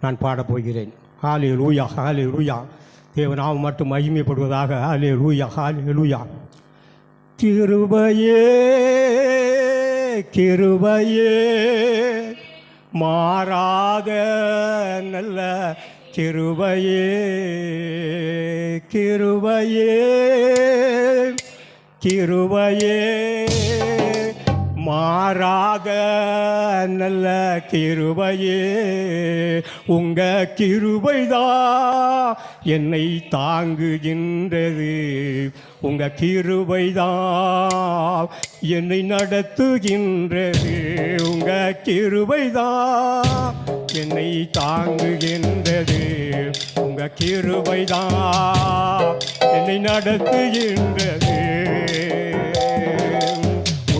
நான் பாடப் போகிறேன் ஹாலே லூயா ஹாலே லூயா தேவனாம் மட்டும் மகிமைப்படுவதாக ஹாலே லூயா ஹாலே லூயா கிருபையே கிருபையே. மாறாத நல்ல கிருபையே கிருபையே. கிருபையே. மாறாத நல்ல கிருபையே உங்க கிருபைதான் என்னை தாங்குகின்றது. உங்க கிருபைதான் என்னை நடத்துகின்றது. உங்க கிருபைதான் என்னை தாங்குகின்றது. உங்க கிருபைதான் என்னை நடத்துகின்றது.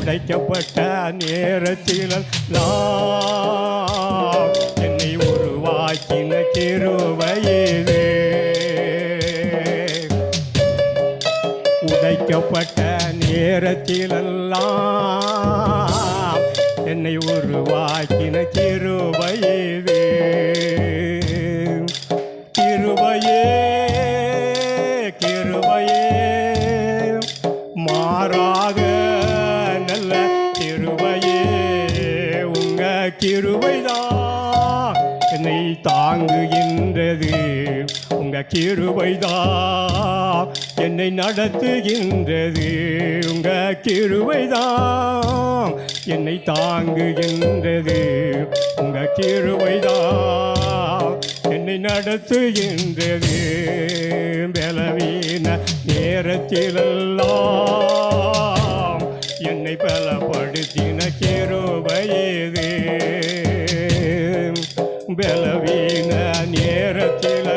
உடைக்கப்பட்ட நேரத்தில் நான் என்னை உருவாக்கின கிருபையிலே. உடைக்கப்பட்ட நேரத்திலெல்லாம் என்னை உருவாக்கின கிருபையிலே. கிருபையே கிருபையே கிருபைதான் என்னை தாங்குகின்றது. உங்க கிருபைதான் என்னை நடத்துகின்றது. உங்க கிருபைதான் என்னை தாங்குகின்றது. உங்க கிருபைதான் என்னை நடத்துகின்றது. பலவீன நேரத்திலெல்லாம் என்னை பலப்படுத்தின கிருபையது. பலவீன நேரத்தில்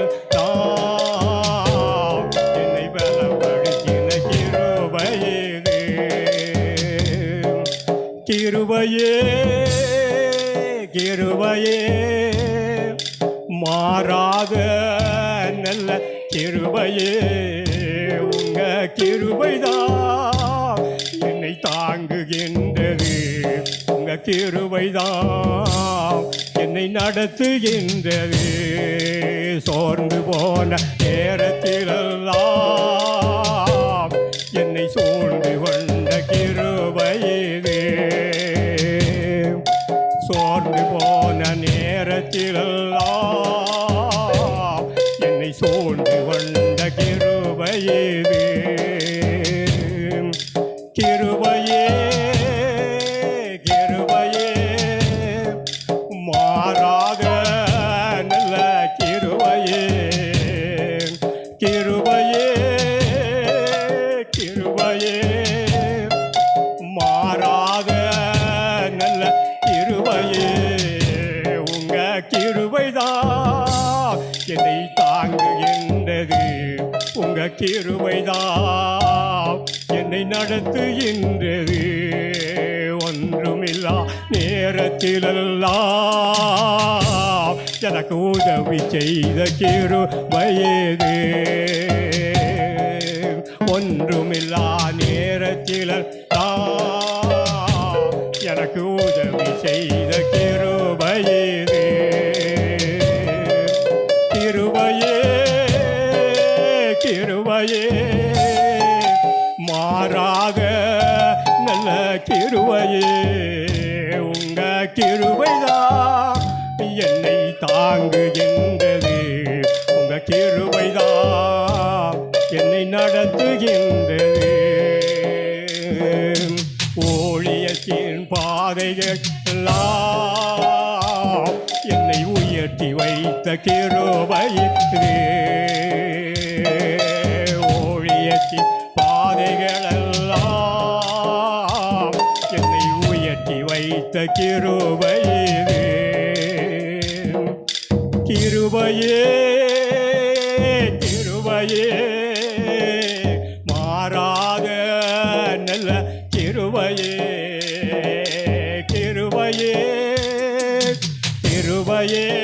என்னை பலப்படுத்தின கிருபையது. கிருபையே கிருபையே மாறாத நல்ல கிருபையே. உங்க கிருபைதான். தாங்குகின்றது உங்க கிருவைதான் என்னை நடத்துகின்றது. சோர்ந்து போன நேரத்திலெல்லாம் என்னை சூழ்ந்து கொண்ட கிருபையிலே. சோர்ந்து போன நேரத்திலெல்லாம் என்னை சூழ்ந்து கொண்ட கிருபையிலே. கிருபையே கிருபைதான் என்னை தாங்குகின்றது உங்க கிருபைதான் என்னை நடத்துகின்றது ஒன்றுமில்லா நேரத்திலெல்லாம் எனக்கு உதவி செய்த கிருபையது கிருவையே உங்க கிருவைதான் என்னை தாங்குகின்றது உங்க கிருவைதான் என்னை நடத்துகின்றது ஊழியத்தின் பாதைகள் எல்லாம் என்னை உயர்த்தி வைத்த கிருபையே வைத்த கிருபையே கிருபையே கிருபையே மாறாக நல்ல கிருபையே கிருபையே கிருபையே.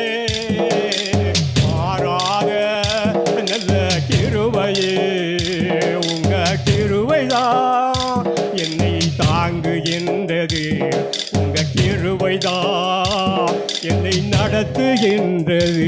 நடத்துகின்றது